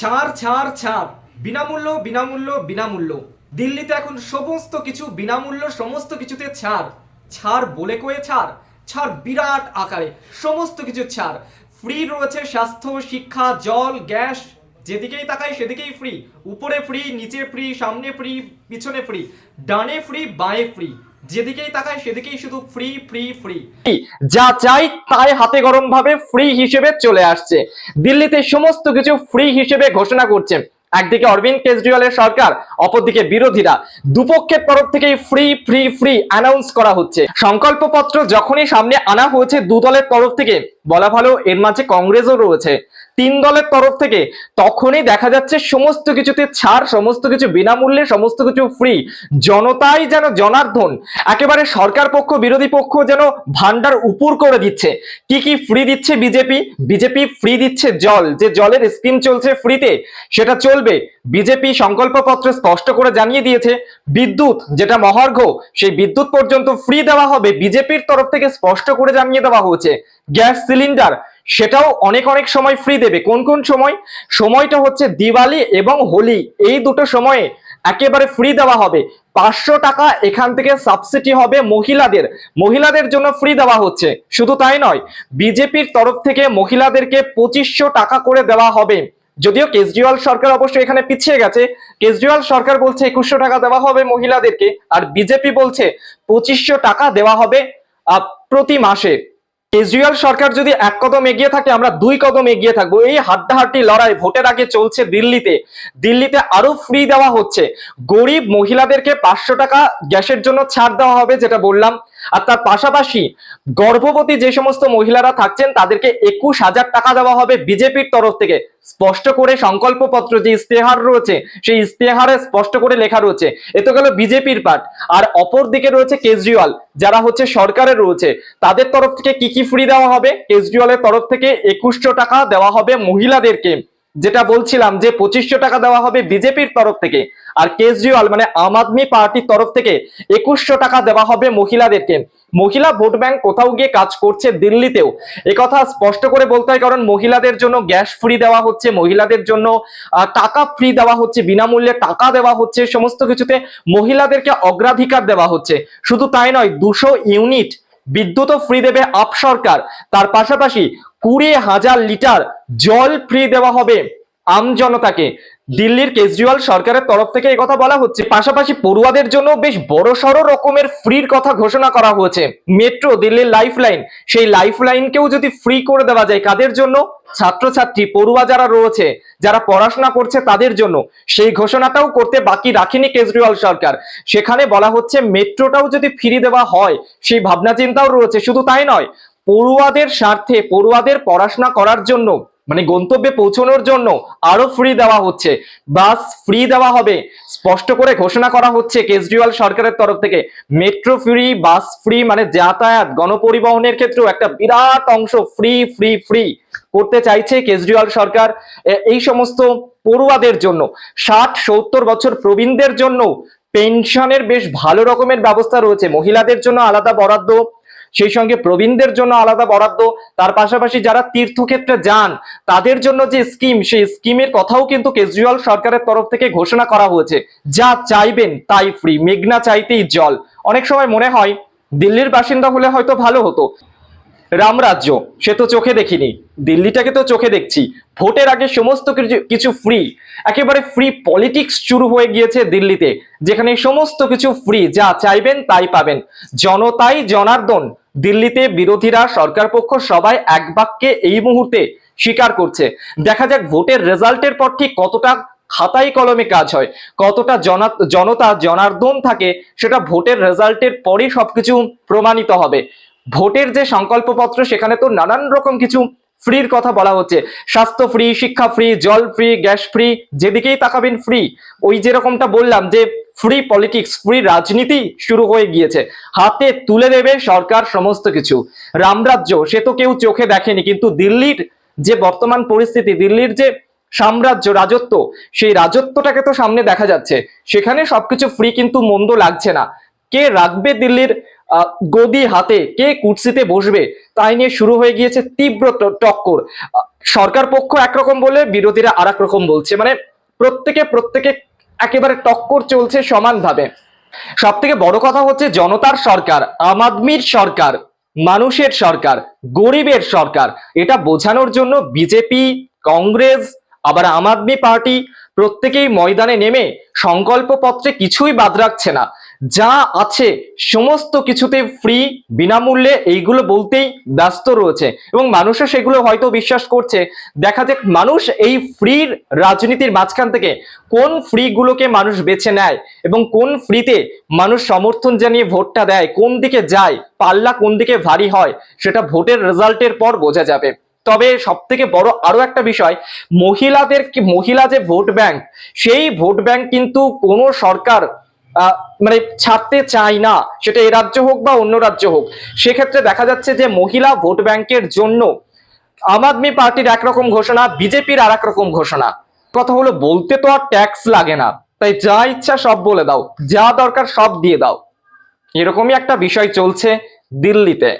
ছাড় ছাড় ছাড়। বিনামূল্য বিনামূল্য বিনামূল্য। দিল্লিতে এখন সমস্ত কিছু, বিনামূল্য সমস্ত কিছুতে ছাড়। ছাড় বলে কয়ে ছাড়? ছাড় বিরাট আকারে, সমস্ত কিছু ছাড়। ফ্রি রয়েছে স্বাস্থ্য, শিক্ষা, জল, গ্যাস, যেদিকেই তাকাই সেদিকেই ফ্রি উপরে ফ্রি নিচে ফ্রি সামনে ফ্রি পিছনে ফ্রি ডানে ফ্রি বাঁয়ে ফ্রি যেদিকেই তাকাই সেদিকেই শুধু ফ্রি ফ্রি ফ্রি যা চাই তাই হাতে গরম ভাবে ফ্রি হিসেবে চলে আসছে। দিল্লিতে সমস্ত কিছু ফ্রি হিসেবে ঘোষণা করছে। একদিকে অরবিন্দ কেজরিওয়ালের সরকার, অপরদিকে বিরোধীরা। দুপক্ষের তরফ থেকেই ফ্রি ফ্রি ফ্রি অ্যানাউন্স করা হচ্ছে। সংকল্পপত্র যখনই সামনে আনা হয়েছে, দু দলের তরফ থেকে, বলা ভালো এর মাঝে কংগ্রেসও রয়েছে। তিন দলের তরফ থেকে তখনই দেখা যাচ্ছে সমস্ত কিছুতে ছাড়, সমস্ত কিছু বিনামূল্যে, সমস্ত কিছু ফ্রি জনতাই যেন জনার্ধন একেবারে সরকার পক্ষ, বিরোধী পক্ষ যেন ভান্ডার উপর করে দিচ্ছে। কি কি ফ্রি দিচ্ছে বিজেপি? বিজেপি ফ্রি দিচ্ছে জল। যে জলের স্কিম চলছে ফ্রিতে সেটা চলবে। বিজেপি সংকল্পপত্র স্পষ্ট করে জানিয়ে দিয়েছে, বিদ্যুৎ, যেটা মহার্ঘ, সেই বিদ্যুৎ পর্যন্ত ফ্রি দেওয়া হবে। বিজেপির তরফ থেকে স্পষ্ট করে জানিয়ে দেওয়া হয়েছে। গ্যাস সিলিন্ডার সেটাও অনেক অনেক সময় ফ্রি দেবে। কোন কোন সময়? সময়টা হচ্ছে দিওয়ালি এবং হোলি। এই দুটো সময়ে একেবারে ফ্রি দেওয়া হবে। পাঁচশো টাকা এখান থেকে সাবসিডি হবে মহিলাদের। মহিলাদের জন্য ফ্রি দেওয়া হচ্ছে। শুধু তাই নয়, বিজেপির তরফ থেকে মহিলাদেরকে পঁচিশশো টাকা করে দেওয়া হবে। যদিও কেজরিওয়াল সরকার অবশ্যই এখানে পিছিয়ে গেছে। কেজরিওয়াল সরকার বলছে একুশশো টাকা দেওয়া হবে মহিলাদেরকে। আর বিজেপি বলছে পঁচিশশো টাকা দেওয়া হবে প্রতি মাসে। কেজরিওয়াল সরকার যদি এক কদম এগিয়ে থাকে, আমরা দুই কদম এগিয়ে থাকব। এই হাড্ডাহাড্ডি লড়াই ভোটের আগে চলছে দিল্লিতে। দিল্লিতে আরও ফ্রি দেওয়া হচ্ছে। গরিব মহিলাদেরকে পাঁচশো টাকা গ্যাসের জন্য ছাড় দেওয়া হবে, যেটা বললাম। আর তার পাশাপাশি গর্ভবতী যে সমস্ত মহিলারা থাকছেন, তাদেরকে একুশ হাজার টাকা দেওয়া হবে বিজেপির তরফ থেকে। স্পষ্ট করে সংকল্পপত্র যে ইস্তেহার রয়েছে, সেই ইস্তেহারে স্পষ্ট করে লেখা রয়েছে। এ তো গেল বিজেপির পার্ট আর অপর দিকে রয়েছে কেজরিওয়াল, যারা হচ্ছে সরকারের রয়েছে। তাদের তরফ থেকে কি কি ফ্রি দেওয়া হবে? কেজরিওয়ালের তরফ থেকে একুশশো টাকা দেওয়া হবে মহিলাদেরকে। যেটা বলছিলাম যে পঁচিশশো টাকা দেওয়া হবে বিজেপির তরফ থেকে। আর কেজরিওয়াল মানে আম আদমি পার্টির তরফ থেকে একুশশো টাকা দেওয়া হবে মহিলাদেরকে। মহিলা ভোট ব্যাংক কোথাও গিয়ে কাজ করছে দিল্লিতেও। কথা স্পষ্ট করে বলতে হয় কারণ মহিলাদের জন্য গ্যাস ফ্রি দেওয়া হচ্ছে, মহিলাদের জন্য টাকা ফ্রি দেওয়া হচ্ছে, বিনামূল্যে টাকা দেওয়া হচ্ছে, সমস্ত কিছুতে মহিলাদেরকে অগ্রাধিকার দেওয়া হচ্ছে। শুধু তাই নয়, দুশো ইউনিট বিদ্যুৎও ফ্রি দেবে আপ সরকার। তার পাশাপাশি কুড়ি হাজার লিটার জল ফ্রি দেওয়া হবে আম জনতাকে। দিল্লির কেজরিওয়াল সরকারের তরফ থেকে কথা বলা হচ্ছে। পাশাপাশি পড়ুয়াদের জন্য বেশ বড় সড় রকমের ফ্রির কথা ঘোষণা করা হয়েছে। মেট্রো দিল্লির লাইফ লাইন সেই লাইফ লাইনকেও যদি ফ্রি করে দেওয়া যায়, কাদের জন্য? ছাত্রছাত্রী, পড়ুয়া যারা রয়েছে, যারা পড়াশোনা করছে তাদের জন্য সেই ঘোষণাটাও করতে বাকি রাখেনি কেজরিওয়াল সরকার। সেখানে বলা হচ্ছে, মেট্রোটাও যদি ফ্রি দেওয়া হয়, সেই ভাবনা চিন্তাও রয়েছে। শুধু তাই নয়, পড়ুয়াদের স্বার্থে, পড়ুয়াদের পড়াশোনা করার জন্য মানে গন্তব্যে পৌঁছানোর জন্য আরও ফ্রি দেওয়া হচ্ছে। বাস ফ্রি দেওয়া হবে। স্পষ্ট করে ঘোষণা করা হচ্ছে কেজরিওয়াল সরকারের তরফ থেকে। মেট্রো ফ্রি বাস ফ্রি মানে যাতায়াত, গণপরিবহনের ক্ষেত্রেও একটা বিরাট অংশ ফ্রি ফ্রি ফ্রি করতে চাইছে কেজরিওয়াল সরকার। এই সমস্ত পড়ুয়াদের জন্য, ষাট, সত্তর বছর প্রবীণদের জন্য পেনশনের বেশ ভালো রকমের ব্যবস্থা রয়েছে। মহিলাদের জন্য আলাদা বরাদ্দ সেই সঙ্গে প্রবীণদের জন্য আলাদা বরাদ্দ, তার পাশাপাশি যারা তীর্থক্ষেত্রে যান, তাদের জন্য যে স্কিম সেই স্কিমের কথাও কিন্তু কেজরিওয়াল সরকারের তরফ থেকে ঘোষণা করা হয়েছে। যা চাইবেন তাই ফ্রি মেঘনা চাইতেই জল। অনেক সময় মনে হয়, দিল্লির বাসিন্দা হলে হয়তো ভালো হতো। রামরাজ্য, সে তো চোখে দেখিনি। দিল্লিটাকে তো চোখে দেখছি। ভোটের আগে সমস্ত কিছু- কিছু ফ্রি একেবারে ফ্রি পলিটিক্স শুরু হয়ে গিয়েছে দিল্লিতে, যেখানে সমস্ত কিছু ফ্রি যা চাইবেন তাই পাবেন। জনতাই জনার্দন, দিল্লিতে বিরোধীরা সরকার পক্ষ সবাই এক বাক্যে এই মুহূর্তে স্বীকার করছে। দেখা যাক ভোটের রেজাল্টের পর ঠিক কতটা খাতাই কলমে কাজ হয়, কতটা জনতা জনার্দন থাকে, সেটা ভোটের রেজাল্টের পরই সবকিছু প্রমাণিত হবে। ভোটের যে সংকল্পপত্র, সেখানে তো নানান রকম কিছু ফ্রির কথা বলা হচ্ছে। স্বাস্থ্য ফ্রি শিক্ষা ফ্রি জল ফ্রি গ্যাস ফ্রি যেদিকেই তাকাবেন ফ্রি ওই যেরকমটা বললাম যে ফ্রি পলিটিক্স ফ্রি রাজনীতি শুরু হয়ে গিয়েছে। হাতে তুলে দেবে সরকার সমস্ত কিছু। রামরাজ্য, সে তো কেউ চোখে দেখেনি, কিন্তু দিল্লির যে বর্তমান পরিস্থিতি, দিল্লির যে সাম্রাজ্য, রাজত্ব, সেই রাজত্বটাকে তো সামনে দেখা যাচ্ছে। সেখানে সবকিছু ফ্রি কিন্তু মন্দ লাগছে না। কে রাখবে দিল্লির গদি হাতে কে কুর্সিতে বসবে? তাই নিয়ে শুরু হয়ে গিয়েছে তীব্র টক্কর। সরকার পক্ষ একরকম বলে বিরোধীরা আর রকম বলছে। মানে প্রত্যেকে প্রত্যেকে একেবারে টক্কর চলছে সমানভাবে। সব থেকে বড় কথা হচ্ছে জনতার সরকার, আম আদমির সরকার, মানুষের সরকার, গরিবের সরকার। এটা বোঝানোর জন্য বিজেপি, কংগ্রেস, আবার আম আদমি পার্টি প্রত্যেকেই ময়দানে নেমে সংকল্প পত্রে কিছুই বাদ রাখছে না। যা আছে সমস্ত কিছুতে ফ্রি বিনামূল্যে এইগুলো বলতেই ব্যস্ত রয়েছে এবং মানুষও সেগুলো হয়তো বিশ্বাস করছে। দেখা যাক মানুষ এই ফ্রির রাজনীতির মাঝখান থেকে কোন ফ্রি গুলোকে মানুষ বেছে নেয় এবং কোন ফ্রিতে মানুষ সমর্থন জানিয়ে ভোটটা দেয়, কোন দিকে যায়, পাল্লা কোন দিকে ভারী হয়, সেটা ভোটের রেজাল্টের পর বোঝা যাবে। তবে সব থেকে বড় আরও একটা বিষয়, মহিলাদের কি, মহিলা যে ভোট ব্যাংক, সেই ভোট ব্যাংক কিন্তু কোনো সরকার মানে ছাড়তে চায় না। সেটা এ রাজ্য হোক বা অন্য রাজ্য হোক। সেক্ষেত্রে দেখা যাচ্ছে যে মহিলা ভোট ব্যাংকের জন্য আম আদমি পার্টির একরকম ঘোষণা, বিজেপির আর রকম ঘোষণা। কথা হলো, বলতে তো আর ট্যাক্স লাগে না। তাই যা ইচ্ছা সব বলে দাও, যা দরকার সব দিয়ে দাও। এরকমই একটা বিষয় চলছে দিল্লিতে।